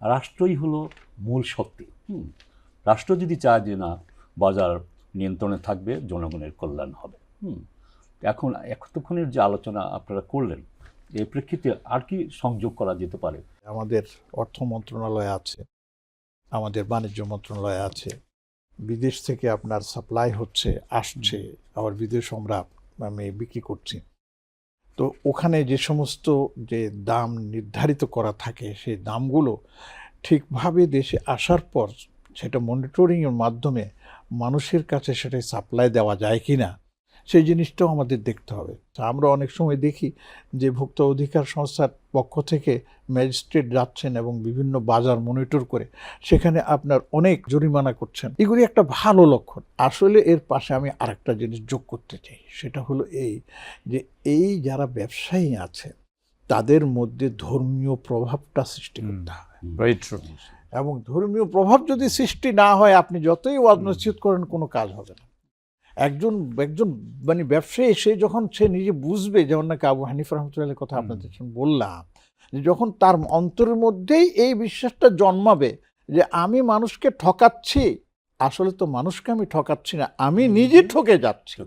রাষ্ট্রই হলো মূল শক্তি। রাষ্ট্র যদি চায় যে না, বাজার নিয়ন্ত্রণে থাকবে, জনগণের কল্যাণ হবে। এখন এতক্ষণের যে আলোচনা আপনারা করলেন এই প্রেক্ষিতে আর কি সংযোগ করা যেতে পারে? আমাদের অর্থ মন্ত্রণালয় আছে, আমাদের বাণিজ্য মন্ত্রণালয় আছে, বিদেশ থেকে আপনার সাপ্লাই হচ্ছে, আসছে, আবার বিদেশ আমরা, আমি বিক্রি করছি। তো ওখানে যে সমস্ত যে দাম নির্ধারিত করা থাকে, সেই দামগুলো ঠিকভাবে দেশে আসার পর সেটা মনিটরিংয়ের মাধ্যমে মানুষের কাছে সেটা সাপ্লাই দেওয়া যায় কি না সেই জিনিসটাও আমাদের দেখতে হবে। তা আমরা অনেক সময় দেখি যে ভোক্তা অধিকার সংস্থার পক্ষ থেকে ম্যাজিস্ট্রেট যাচ্ছেন এবং বিভিন্ন বাজার মনিটর করে সেখানে আপনার অনেক জরিমানা করছেন। এগুলি একটা ভালো লক্ষণ। আসলে এর পাশে আমি আরেকটা জিনিস যোগ করতে চাই। সেটা হলো এই যে এই যারা ব্যবসায়ী আছে তাদের মধ্যে ধর্মীয় প্রভাবটা সৃষ্টি করতে হবে। এবং ধর্মীয় প্রভাব যদি সৃষ্টি না হয় আপনি যতই ওয়াজ নসিহত করেন কোনো কাজ হবে না। একজন একজন মানে ব্যবসায়ী সে যখন সে নিজে বুঝবে যেমন নাকি আবু হানিফ রহমতুল্লাহ কথা আপনাদের বললাম যে যখন তার অন্তরের মধ্যেই এই বিশ্বাসটা জন্মাবে যে আমি মানুষকে ঠকাচ্ছি আসলে তো মানুষকে আমি ঠকাচ্ছি না আমি নিজে ঠকে যাচ্ছি।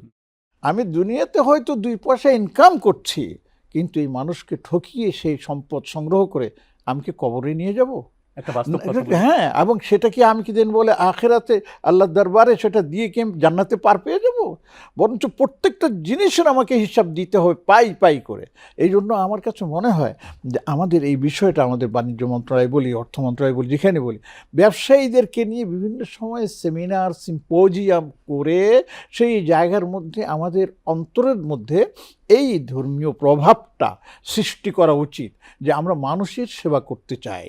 আমি দুনিয়াতে হয়তো দুই পয়সা ইনকাম করছি কিন্তু এই মানুষকে ঠকিয়ে সেই সম্পদ সংগ্রহ করে আমি কি কবরে নিয়ে যাব? একটা বাস্তব হ্যাঁ এবং সেটা কি আমি কি দিন বলে আখেরাতে আল্লাহর দরবারে সেটা দিয়ে কি আমি জান্নাতে পার পেয়ে যাব? বরঞ্চ প্রত্যেকটা জিনিসের আমাকে হিসাব দিতে হবে পাই পাই করে। এই জন্য আমার কাছে মনে হয় যে আমাদের এই বিষয়টা আমাদের বাণিজ্য মন্ত্রণালয় বলি অর্থ মন্ত্রণালয় বলি যেখানে বলি ব্যবসায়ীদেরকে নিয়ে বিভিন্ন সময়ে সেমিনার সিম্পোজিয়াম করে সেই জায়গার মধ্যে আমাদের অন্তরের মধ্যে এই ধর্মীয় প্রভাবটা সৃষ্টি করা উচিত যে আমরা মানুষের সেবা করতে চাই।